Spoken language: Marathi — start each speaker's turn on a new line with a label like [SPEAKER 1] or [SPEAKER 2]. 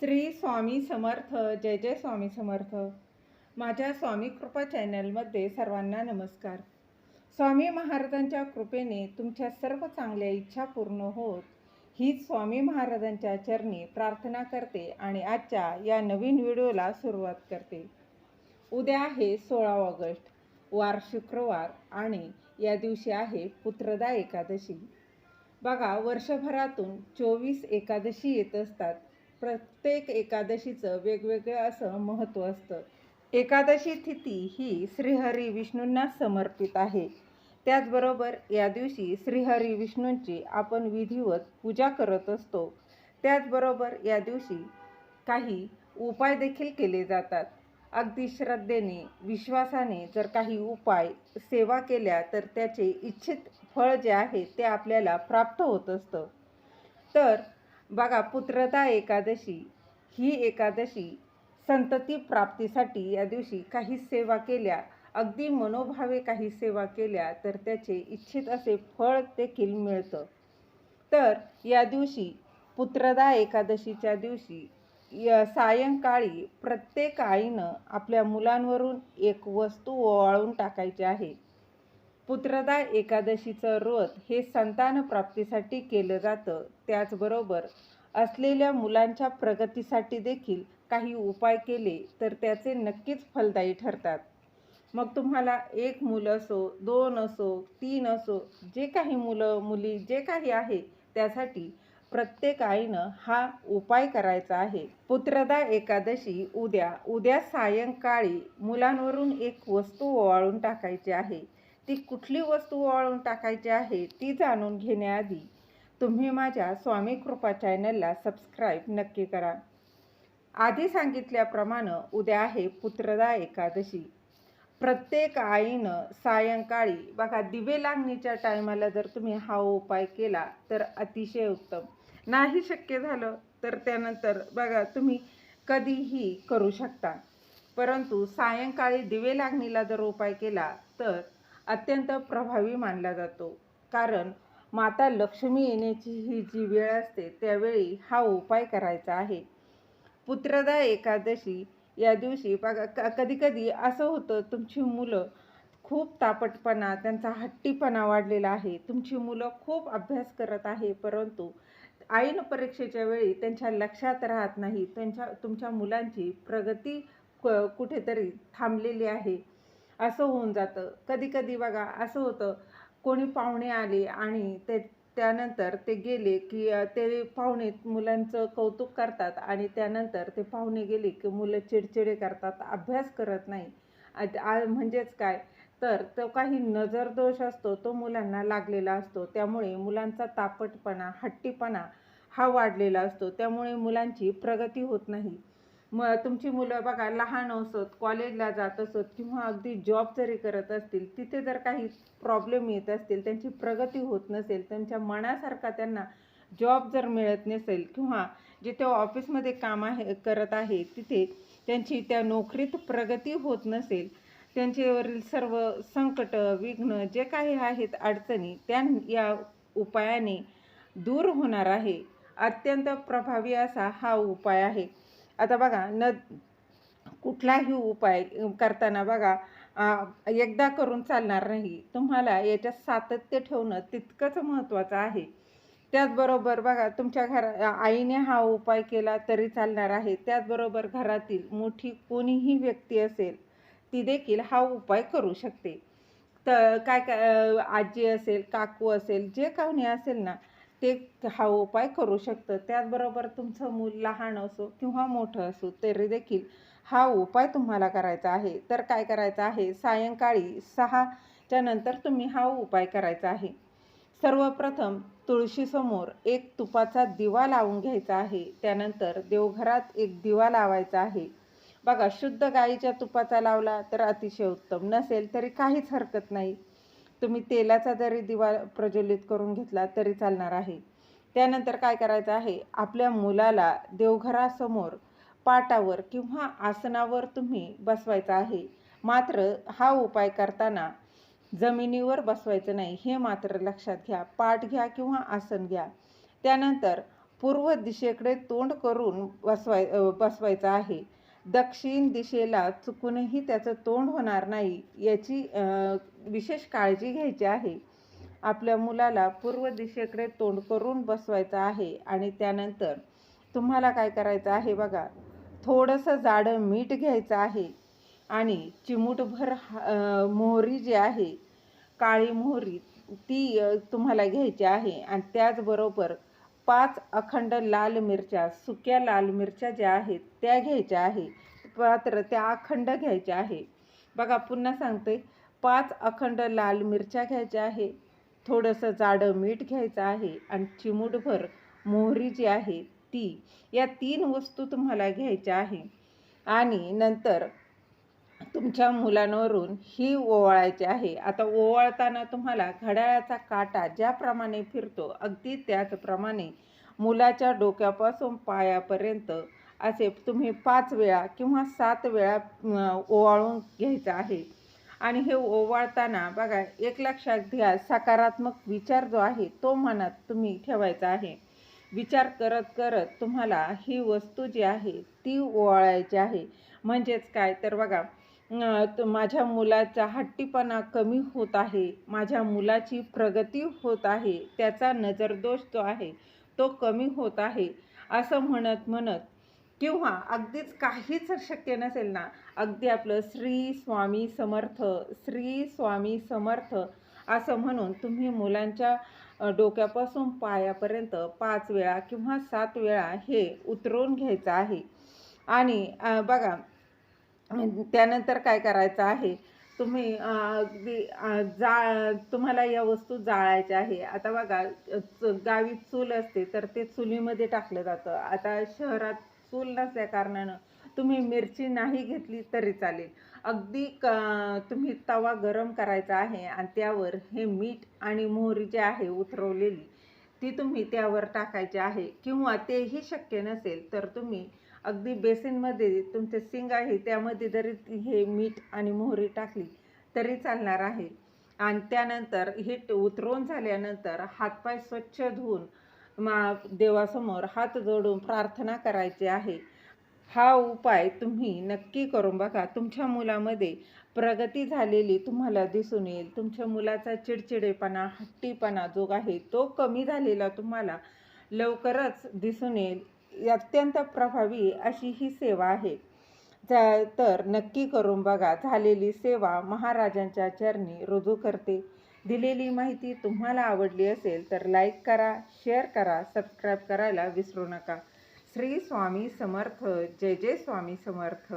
[SPEAKER 1] श्री स्वामी समर्थ जय जय स्वामी समर्थ. माझ्या स्वामी कृपा चॅनलमध्ये सर्वांना नमस्कार. स्वामी महाराजांच्या कृपेने तुमच्या सर्व चांगल्या इच्छा पूर्ण होत हीच स्वामी महाराजांच्या चरणी प्रार्थना करते आणि आजच्या या नवीन व्हिडिओला सुरुवात करते. उद्या आहे सोळा ऑगस्ट वार शुक्रवार आणि या दिवशी आहे पुत्रदा एकादशी. बघा वर्षभरातून चोवीस एकादशी येत असतात. प्रत्येक एकादशीचं वेगवेगळं असं महत्त्व असतं. एकादशी तिथी ही श्रीहरी विष्णूंना समर्पित आहे. त्याचबरोबर या दिवशी श्रीहरी विष्णूंची आपण विधिवत पूजा करत असतो. त्याचबरोबर या दिवशी काही उपाय देखील केले जातात. अगदी श्रद्धेने विश्वासाने जर काही उपाय सेवा केल्या तर त्याचे इच्छित फळ जे आहे ते आपल्याला प्राप्त होत असतं. तर बघा पुत्रदा एकादशी ही एकादशी संतती प्राप्तीसाठी या दिवशी काही सेवा केल्या. अगदी मनोभावे काही सेवा केल्या तर त्याचे इच्छित असे फळ देखील मिळतं. तर या दिवशी पुत्रदा एकादशीच्या दिवशी य सायंकाळी प्रत्येक आईनं आपल्या मुलांवरून एक वस्तू ओवाळून टाकायची आहे. पुत्रदा एकादशीचं व्रत हे संतान प्राप्तीसाठी केलं जातं. त्याचबरोबर असलेल्या मुलांच्या प्रगतीसाठी देखील काही उपाय केले तर त्याचे नक्कीच फलदायी ठरतात. मग तुम्हाला एक मुलं असो दोन असो तीन असो जे काही मुलं मुली जे काही आहे त्यासाठी प्रत्येक आईनं हा उपाय करायचा आहे. पुत्रदा एकादशी उद्या उद्या सायंकाळी मुलांवरून एक वस्तू ओवाळून टाकायची आहे. ती कुठली वस्तू ओवाळून टाकायची आहे ती जाणून घेण्याआधी तुम्ही माझ्या स्वामी कृपा चॅनलला सबस्क्राईब नक्की करा. आधी सांगितल्याप्रमाणे उद्या आहे पुत्रदा एकादशी. प्रत्येक आईनं सायंकाळी बघा दिवे लागणीच्या टायमाला जर तुम्ही हा उपाय केला तर अतिशय उत्तम. नाही शक्य झालं तर त्यानंतर बघा तुम्ही कधीही करू शकता. परंतु सायंकाळी दिवे लागणीला जर उपाय केला तर अत्यंत प्रभावी मानला जातो. कारण माता लक्ष्मी येण्याची ही जी वेळ असते त्यावेळी हा उपाय करायचा आहे. पुत्रदा एकादशी या दिवशी बघा क कधी कधी असं होतं तुमची मुलं खूप तापटपणा त्यांचा हट्टीपणा वाढलेला आहे. तुमची मुलं खूप अभ्यास करत आहे परंतु ऐन परीक्षेच्या वेळी त्यांच्या लक्षात राहत नाही. त्यांच्या तुमच्या मुलांची प्रगती क कुठेतरी थांबलेली आहे. असं होऊन जातं. कधी कधी बघा असं होतं कोणी पाहुणे आले आणि ते त्यानंतर ते गेले की ते पाहुणे मुलांचं कौतुक करतात आणि त्यानंतर ते पाहुणे गेले की मुलं चिडचिडे करतात अभ्यास करत नाही. म्हणजेच काय? तर तो काही नजर दोष असतो तो मुलांना लागलेला असतो. त्यामुळे मुलांचा तापटपणा हट्टीपणा हा वाढलेला असतो. त्यामुळे मुलांची प्रगती होत नाही. मग तुमची मुलं बघा लहान असोत कॉलेजला जात असत किंवा अगदी जॉब जरी करत असतील तिथे जर काही प्रॉब्लेम येत असतील त्यांची प्रगती होत नसेल त्यांच्या मनासारखा त्यांना जॉब जर मिळत नसेल किंवा जिथे ऑफिसमध्ये काम आहे करत आहे तिथे त्यांची त्या नोकरीत प्रगती होत नसेल त्यांच्यावरील सर्व संकट विघ्न जे काही आहेत अडचणी त्या या उपायाने दूर होणार आहे. अत्यंत प्रभावी असा हा उपाय आहे. आता बघा न कुठलाही उपाय करताना बघा एकदा करून चालणार नाही. तुम्हाला याच्यात सातत्य ठेवणं तितकंच महत्त्वाचं आहे. त्याचबरोबर बघा तुमच्या घरा आईने हा उपाय केला तरी चालणार आहे. त्याचबरोबर घरातील मोठी कोणीही व्यक्ती असेल ती देखील हा उपाय करू शकते. तर काय काय आजी असेल काकू असेल जे कोणी असेल ना ते हा उपाय करू शकतं त्याचबरोबर तुमचं मूल लहान असो किंवा मोठं असो तरी देखील हा उपाय तुम्हाला करायचा आहे. तर काय करायचं आहे? सायंकाळी सहाच्या नंतर तुम्ही हा उपाय करायचा आहे. सर्वप्रथम तुळशीसमोर एक तुपाचा दिवा लावून घ्यायचा आहे. त्यानंतर देवघरात एक दिवा लावायचा आहे. बघा शुद्ध गाईच्या तुपाचा लावला तर अतिशय उत्तम. नसेल तरी काहीच हरकत नाही. तुम्ही तेलाचा जरी दिवा प्रज्वलित करून घेतला तरी चालणार आहे. त्यानंतर काय करायचं आहे? आपल्या मुलाला देवघरासमोर पाटावर किंवा आसनावर तुम्ही बसवायचं आहे. मात्र हा उपाय करताना जमिनीवर बसवायचं नाही. हे मात्र लक्षात घ्या. पाठ घ्या किंवा आसन घ्या. त्यानंतर पूर्व दिशेकडे तोंड करून बसवाय बसवायचं आहे. दक्षिण दिशेला चुकूनही त्याचं तोंड होणार नाही याची विशेष काळजी घ्यायची आहे. आपल्या मुलाला पूर्व दिशेकडे तोंड करून बसवायचं आहे आणि त्यानंतर तुम्हाला काय करायचं आहे बघा. थोडंसं जाडं मीठ घ्यायचं आहे आणि चिमूटभर हा मोहरी जी आहे काळी मोहरी ती तुम्हाला घ्यायची आहे आणि त्याचबरोबर पाच अखंड लाल मिरच्या सुक्या लाल मिरच्या ज्या आहेत त्या घ्यायच्या आहे. मात्र त्या अखंड घ्यायच्या आहे. बघा पुन्हा सांगते. पाच अखंड लाल मिरच्या घ्यायच्या आहे. थोडंसं जाडं मीठ घ्यायचं आहे आणि चिमूटभर मोहरी जी आहे ती. या तीन वस्तू तुम्हाला घ्यायच्या आहे. आणि नंतर तुमच्या मुलांवरून ही ओवाळायची आहे. आता ओवाळताना तुम्हाला घड्याळाचा काटा ज्याप्रमाणे फिरतो अगदी त्याचप्रमाणे मुलाच्या डोक्यापासून पायापर्यंत असे तुम्ही पाच वेळा किंवा सात वेळा ओवाळून घ्यायचं आहे. आणि हे ओवाळताना बघा एक लक्षात घ्या सकारात्मक विचार जो आहे तो मनात तुम्ही ठेवायचा आहे. विचार करत करत तुम्हाला ही वस्तू जी आहे ती ओवाळायची आहे. म्हणजेच काय? तर बघा माझ्या मुलाचा हट्टीपणा कमी होत आहे. माझ्या मुलाची प्रगती होत आहे. त्याचा नजरदोष जो आहे तो कमी होत आहे. असं म्हणत म्हणत किंवा अगदीच काहीच शक्य नसेल ना अगदी आपलं श्री स्वामी समर्थ श्री स्वामी समर्थ असं म्हणून तुम्ही मुलांच्या डोक्यापासून पायापर्यंत पाच वेळा किंवा सात वेळा हे उतरवून घ्यायचं आहे. आणि बघा त्यानंतर काय करायचं आहे? तुम्ही अगदी जा तुम्हाला या वस्तू जाळायच्या आहे. आता बघा च- गावी चूल असते तर ते चुलीमध्ये टाकलं जातं. आता शहरात चूल नसल्या कारणानं तुम्ही मिरची नाही घेतली तरी चालेल. अगदी क तुम्ही तवा गरम करायचा आहे आणि त्यावर हे मीठ आणि मोहरी जी आहे उतरवलेली ती तुम्ही त्यावर टाकायची आहे. किंवा तेही शक्य नसेल तर तुम्ही अगदी बेसिनमध्ये तुमचे सिंग आहे त्यामध्ये जरी हे मीठ आणि मोहरी टाकली तरी चालणार आहे. आणि त्यानंतर हे उतरून झाल्यानंतर हातपाय स्वच्छ धुवून मा देवासमोर हात जोडून प्रार्थना करायची आहे. हा उपाय तुम्ही नक्की करून बघा. तुमच्या मुलामध्ये प्रगती झालेली तुम्हाला दिसून येईल. तुमच्या मुलाचा चिडचिडेपणा हट्टीपणा जो आहे तो कमी झालेला तुम्हाला लवकरच दिसून येईल. अत्यंत प्रभावी अशी ही सेवा आहे. जा- तर नक्की करून बघा झालेली सेवा महाराजांच्या चरणी रुजू करते. दिलेली माहिती तुम्हाला आवडली असेल तर लाईक करा शेअर करा सबस्क्राईब करायला विसरू नका. श्री स्वामी समर्थ जय जय स्वामी समर्थ.